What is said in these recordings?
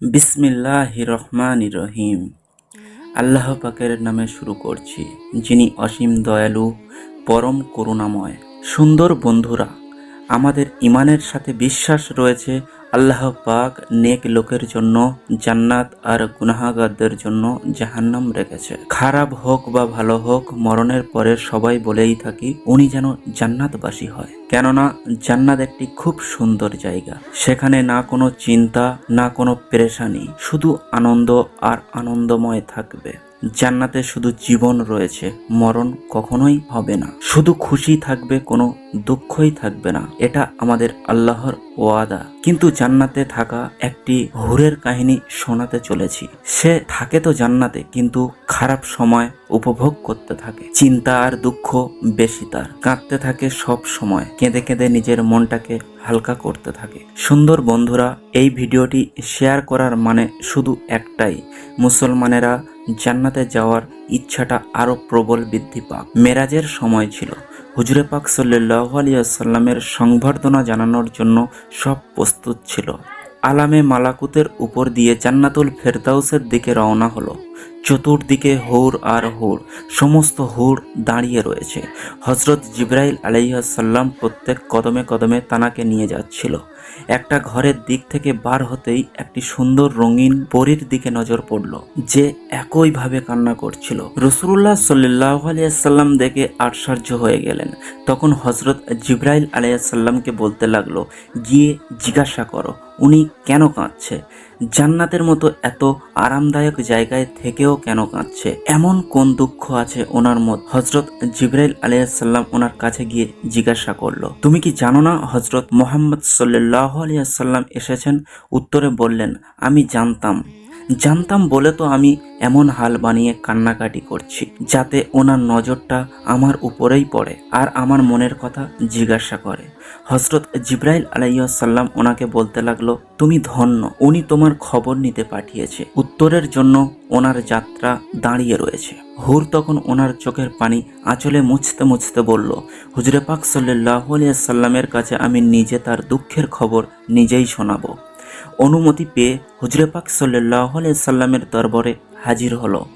বিসমিল্লাহ রহমান রহিম। আল্লাহ পাকের নামে শুরু করছি, যিনি অসীম দয়ালু, পরম করুণাময়, সুন্দর বন্ধুরা। আমাদের ইমানের সাথে বিশ্বাস রয়েছে আল্লাহ পাক নেক লোকের জন্য, জান্নাত আর গুনাহাগারদের জন্য জাহান্নাম রেখেছে। খারাপ হোক বা ভালো হোক, মরণের পরে সবাই বলেই থাকি, উনি যেন জান্নাতবাসী হয়। কেননা, জান্নাত একটি খুব সুন্দর জায়গা। সেখানে না কোনো চিন্তা, না কোনো পেরেশানি, শুধু আনন্দ আর আনন্দময় থাকবে। জান্নাতে শুধু জীবন রয়েছে, মরণ কখনোই হবে না। শুধু খুশি থাকবে, কোনো দুঃখই থাকবে না। এটা আমাদের আল্লাহর ওয়াদা। কিন্তু জান্নাতে থাকা একটি হুরের কাহিনী শোনাতে চলেছি। সে থাকে তো জান্নাতে, কিন্তু খারাপ সময় উপভোগ করতে থাকে। চিন্তা আর দুঃখ বেশি তার। কাঁদতে থাকে সব সময়। কেঁদে কেঁদে নিজের মনটাকে হালকা করতে থাকে। সুন্দর বন্ধুরা, এই ভিডিওটি শেয়ার করার মানে শুধু একটাই। মুসলমানেরা জান্নাতে যাওয়ার ইচ্ছাটা আরও প্রবল বৃদ্ধি পাক। মেরাজের সময় ছিল। হুজুরে পাক সাল্লাহ আলিয়াল্লামের সংবর্ধনা জানানোর জন্য সব প্রস্তুত ছিল। আলামে মালাকুতের উপর দিয়ে জান্নাতুল ফেরদাউসের দিকে রওনা হলো। চতুর্দিকে হুর আর হুর, সমস্ত হুর দাঁড়িয়ে রয়েছে। হজরত জিব্রাইল আলাইসাল্লাম প্রত্যেক কদমে কদমে তানাকে নিয়ে যাচ্ছিল। একটা ঘরের দিক থেকে বার হতেই একটি সুন্দর রঙিন পরীর দিকে নজর পড়ল, যে একইভাবে কান্না করছিল। রসুল্লাহ সাল্লাহ আলিয়াল্লাম দেখে আশ্চর্য হয়ে গেলেন। তখন হজরত জিব্রাইল আলাইসাল্লামকে বলতে লাগল, গিয়ে জিজ্ঞাসা করো, উনি কেন কাঁদছে? জান্নাতের মতো এত আরামদায়ক জায়গায় থেকেও কেন কাঁদছে? এমন কোন দুঃখ আছে ওনার মত? হজরত জিব্রাইল আলিয়াসাল্লাম ওনার কাছে গিয়ে জিজ্ঞাসা করল, তুমি কি জানো না হজরত মোহাম্মদ সাল্লাহ আলিয়াসাল্লাম এসেছেন? উত্তরে বললেন, আমি জানতাম। জানতাম বলে তো আমি এমন হাল বানিয়ে কান্নাকাটি করছি, যাতে ওনার নজরটা আমার উপরেই পড়ে আর আমার মনের কথা জিজ্ঞাসা করে। হজরত জিব্রাইল আলাইসাল্লাম ওনাকে বলতে লাগল, তুমি ধন্য, উনি তোমার খবর নিতে পাঠিয়েছে। উত্তরের জন্য ওনার যাত্রা দাঁড়িয়ে রয়েছে। হুর তখন ওনার চোখের পানি আঁচলে মুছতে মুছতে বলল, হুজরে পাক সাল্লাহ সাল্লামের কাছে আমি নিজে তার দুঃখের খবর নিজেই শোনাবো। অনুমতি পেয়ে হুজরে পাক সাল্লাহ সাল্লামের দরবারে হাজির হলো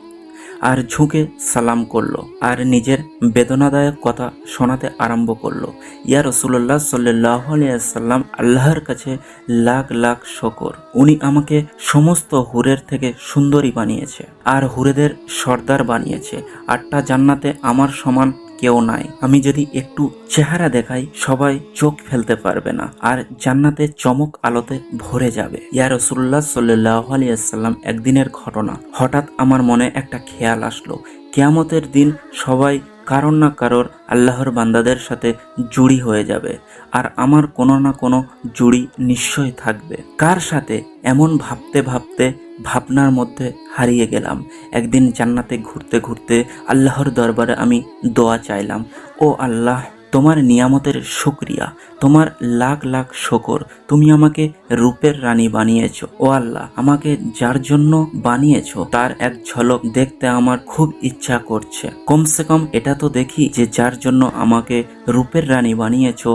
আর ঝুঁকে সালাম করল আর নিজের বেদনাদায়ক কথা শোনাতে আরম্ভ করল। ইয়া রসুল্লাহ সাল্লাহ সাল্লাম আল্লাহর কাছে লাখ লাখ শকর। উনি আমাকে সমস্ত হুরের থেকে সুন্দরী বানিয়েছে আর হুরেদের সর্দার বানিয়েছে। আটটা জান্নাতে আমার সমান কেউ নাই। আমি যদি একটু চেহারা দেখাই, সবাই চোখ ফেলতে পারবে না, আর জান্নাতে চমক আলোতে ভরে যাবে। ইয়া রসুল্লাহ সাল্লাহ আলিয়াল্লাম একদিনের ঘটনা। হঠাৎ আমার মনে একটা খেয়াল আসলো। কেয়ামতের দিন সবাই কারোর না কারোর আল্লাহর বান্দাদের সাথে জুড়ি হয়ে যাবে, আর আমার কোনো না কোনো জুড়ি নিশ্চয় থাকবে। কার সাথে এমন ভাবতে ভাবতে ভাবনার মধ্যে হারিয়ে গেলাম? একদিন জান্নাতে ঘুরতে ঘুরতে আল্লাহর দরবারে আমি দোয়া চাইলাম, ও আল্লাহ তোমার নিয়ামতের শুক্রিয়া, তোমার লাখ লাখ শকর তুমি আমাকে রূপের রানী বানিয়েছো। ও আল্লাহ, আমাকে যার জন্য বানিয়েছো, তার এক ঝলক দেখতে আমার খুব ইচ্ছা করছে। কমসে কম এটা তো দেখি যে যার জন্য আমাকে রূপের রানী বানিয়েছো,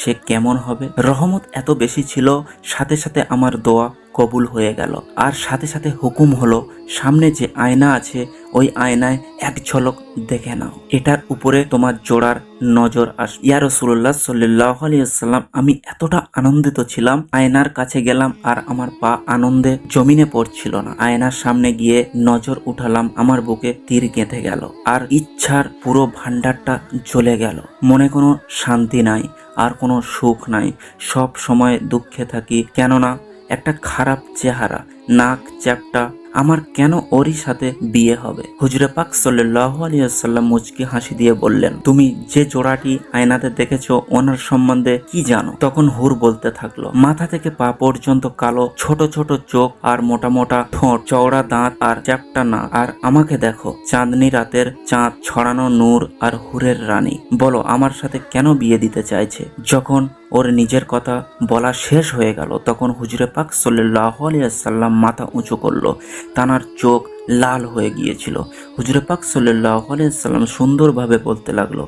সে কেমন হবে? রহমত এত বেশি ছিল, সাথে সাথে আমার দোয়া কবুল হয়ে গেল। আর সাথে সাথে হুকুম হলো, সামনে যে আয়না আছে, ওই আয়নায় এক ঝলক দেখে নাও। এটার উপরে তোমার জোড়ার নজর আস। ইয়া রসুল্লাহ সাল্লাহ আলিয়াল্লাম আমি এতটা আনন্দিত ছিলাম, আয়নার কাছে গেলাম আর আমার পা আনন্দে জমিনে পড়ছিল না। আয়নার সামনে গিয়ে নজর উঠালাম, আমার বুকে তীর গেঁথে গেল আর ইচ্ছার পুরো ভান্ডারটা জ্বলে গেল। মনে কোনো শান্তি নাই, আর কোনো সুখ নাই। সব সময় দুঃখে থাকি, কেননা একটা খারাপ চেহারা নাক চ্যাপটা আমার কেন ওরই সাথে বিয়ে হবে? হুজুরে পাক সাল্লাহ আলিয়াল্লাম মুচকি হাসি দিয়ে বললেন, তুমি যে জোড়াটি আয়নাতে দেখেছ, ওনার সম্বন্ধে কি জানো? তখন হুর বলতে থাকল, মাথা থেকে পা পর্যন্ত কালো, ছোট ছোট চোখ আর মোটা মোটা ঠোঁট, চওড়া দাঁত আর চ্যাপটা না আর আমাকে দেখো, চাঁদনি রাতের চাঁদ, ছড়ানো নূর আর হুরের রানী। বলো, আমার সাথে কেন বিয়ে দিতে চাইছে? যখন ওর নিজের কথা বলা শেষ হয়ে গেল, তখন হুজুরে পাক সাল্লাহ আলিয়াল্লাম মাথা উঁচু করল। তানার চোখ লাল হয়ে গিয়েছিল। হুজুরে পাক সাল্লাহ আলিয়াল্লাম সুন্দরভাবে বলতে লাগল,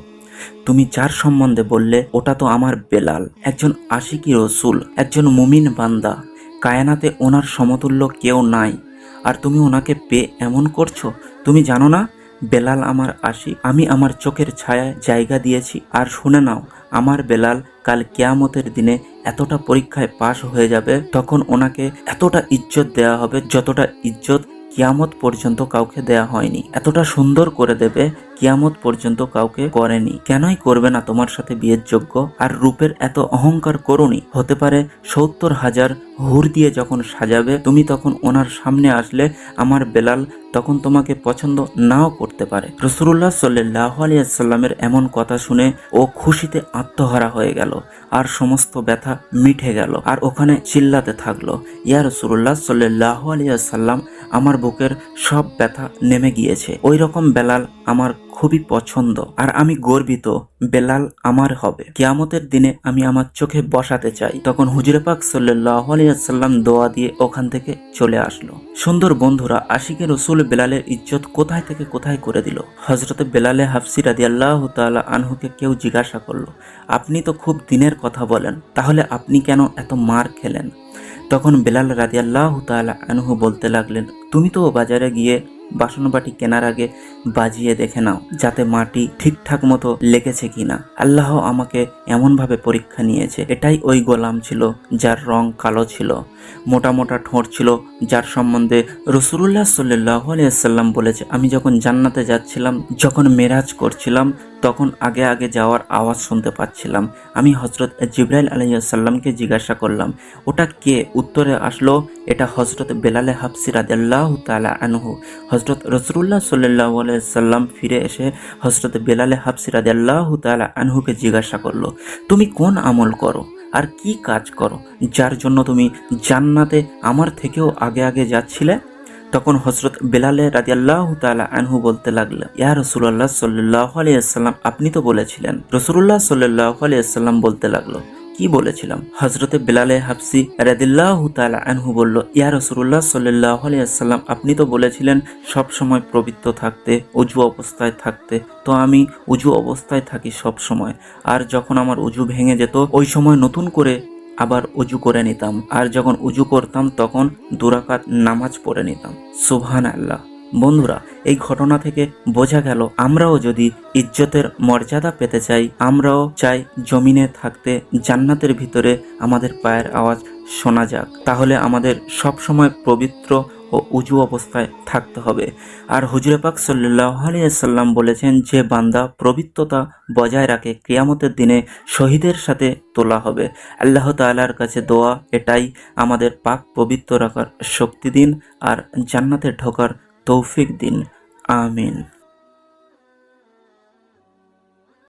তুমি যার সম্বন্ধে বললে ওটা তো আমার বেলাল, একজন আশিকি রসুল, একজন মুমিন বান্দা। কায়নাতে ওনার সমতুল্য কেউ নাই। আর তুমি ওনাকে পেয়ে এমন করছ? তুমি জানো না বেলাল আমার আশি আমি আমার চোখের ছায়ায় জায়গা দিয়েছি। আর শুনে নাও, আমার বেলাল কাল কেয়ামতের দিনে এতটা পরীক্ষায় পাশ হয়ে যাবে, তখন ওনাকে এতটা ইজ্জত দেয়া হবে, যতটা ইজ্জত কিয়ামত পর্যন্ত কাউকে দেয়া হয়নি। এতটা সুন্দর করে দেবে কিয়ামত পর্যন্ত কাউকে করেনি। কেনই করবে না তোমার সাথে বিয়ের যোগ্য আর রূপের এত অহংকার করনি হতে পারে সত্তর হাজার হুর দিয়ে যখন সাজাবে, তুমি তখন ওনার সামনে আসলে আমার বেলাল তখন তোমাকে পছন্দ নাও করতে পারে। রসুল্লাহ সাল্লাহ আলিয়াল্লামের এমন কথা শুনে ও খুশিতে আত্মহারা হয়ে গেল। আর সমস্ত ব্যথা মিঠে গেল। আর ওখানে চিল্লাতে থাকল, ইয়া রসুল্লাহ সাল্লাহ আলিয়াল্লাম আমার বুকের সব ব্যথা নেমে গিয়েছে। ওই রকম বেলাল আমার খুবই পছন্দ আর আমি গর্বিত, বেলাল আমার হবে। কিয়ামতের দিনে আমি আমার চোখে বসাতে চাই। তখন হুজুরে পাক সাল্লাহ দোয়া দিয়ে ওখান থেকে চলে আসলো। সুন্দর বন্ধুরা, আশিকে রসুল বেলালের ইজ্জত কোথায় থেকে কোথায় করে দিল? হজরতে বেলালে হাফসি রাদি আল্লাহ তালা আনহুকে কেউ জিজ্ঞাসা করল, আপনি তো খুব দিনের কথা বলেন, তাহলে আপনি কেন এত মার খেলেন? তখন বেলাল রাদি আল্লাহ তালা আনহু বলতে লাগলেন, তুমি তো বাজারে গিয়ে বাসনবাটি কেনার আগে বাজিয়ে দেখে নাও, যাতে মাটি ঠিকঠাক মতো লেগেছে কিনা। আল্লাহ আমাকে এমনভাবে পরীক্ষা নিয়েছে, এটাই ওই গোলাম ছিল যার রং কালো ছিল। মোটা মোটা ঠোঁট ছিল, যার সম্বন্ধে রসুল্লাহ সাল্লাহ আলিয়াল্লাম বলেছে, আমি যখন জান্নাতে যাচ্ছিলাম, যখন মেরাজ করছিলাম, তখন আগে আগে যাওয়ার আওয়াজ শুনতে পাচ্ছিলাম। আমি হজরত জিব্রাইল আলাইসাল্লামকে জিজ্ঞাসা করলাম, ওটা কে? উত্তরে আসলো, এটা হজরত বেলালে হাফসি রাদিয়াল্লাহ তালা আনহু। হজরত রসুল্লাহ সাল্লাহ সাল্লাম ফিরে এসে হজরত বেলালে হাফসি রাদিয়াল্লাহ তালা আনহুকে জিজ্ঞাসা করল, তুমি কোন আমল করো? আর কি কাজ করো? যার জন্য তুমি জান্নাতে আমার থেকেও আগে আগে যাচ্ছিলে? তখন হজরত বেলালে রাজিয়াল্লাহ তালা আনহু বলতে লাগল, ইয়া রসুল্লাহ সাল্লাহ আলিয়াল্লাম আপনি তো বলেছিলেন। রসুল্লাহ সাল্লাহ আলিয়াল্লাম বলতে লাগল কি বলেছিলাম? হজরতে বেলালে হাফসি রাদিল্লাহ আনহু বলল, ইয়া রসুল্লাহ সাল্লাহ আলিয়াল্লাম আপনি তো বলেছিলেন সব সময় পবিত্র থাকতে, উজু অবস্থায় থাকতে। তো আমি উজু অবস্থায় থাকি সব সময়। আর যখন আমার উজু ভেঙে যেত, ওই সময় নতুন করে আবার উজু করে নিতাম। আর যখন উজু করতাম, তখন দুরাকাত নামাজ পড়ে নিতাম। সুবহান আল্লাহ বন্ধুরা, এই ঘটনা থেকে বোঝা গেল, আমরাও যদি ইজ্জতের মর্যাদা পেতে চাই, আমরাও চাই জমিনে থাকতে জান্নাতের ভিতরে আমাদের পায়ের আওয়াজ শোনা যাক। তাহলে আমাদের সব সময় পবিত্র ও উজু অবস্থায় থাকতে হবে। আর হুজুরে পাক সাল্লাহ বলেছেন, যে বান্দা পবিত্রতা বজায় রাখে, কিয়ামতের দিনে শহীদের সাথে তোলা হবে। আল্লাহ তাআলার কাছে দোয়া এটাই আমাদের পাক পবিত্র রাখার শক্তি দিন আর জান্নাতে ঢোকার তৌফিক দিন আমিন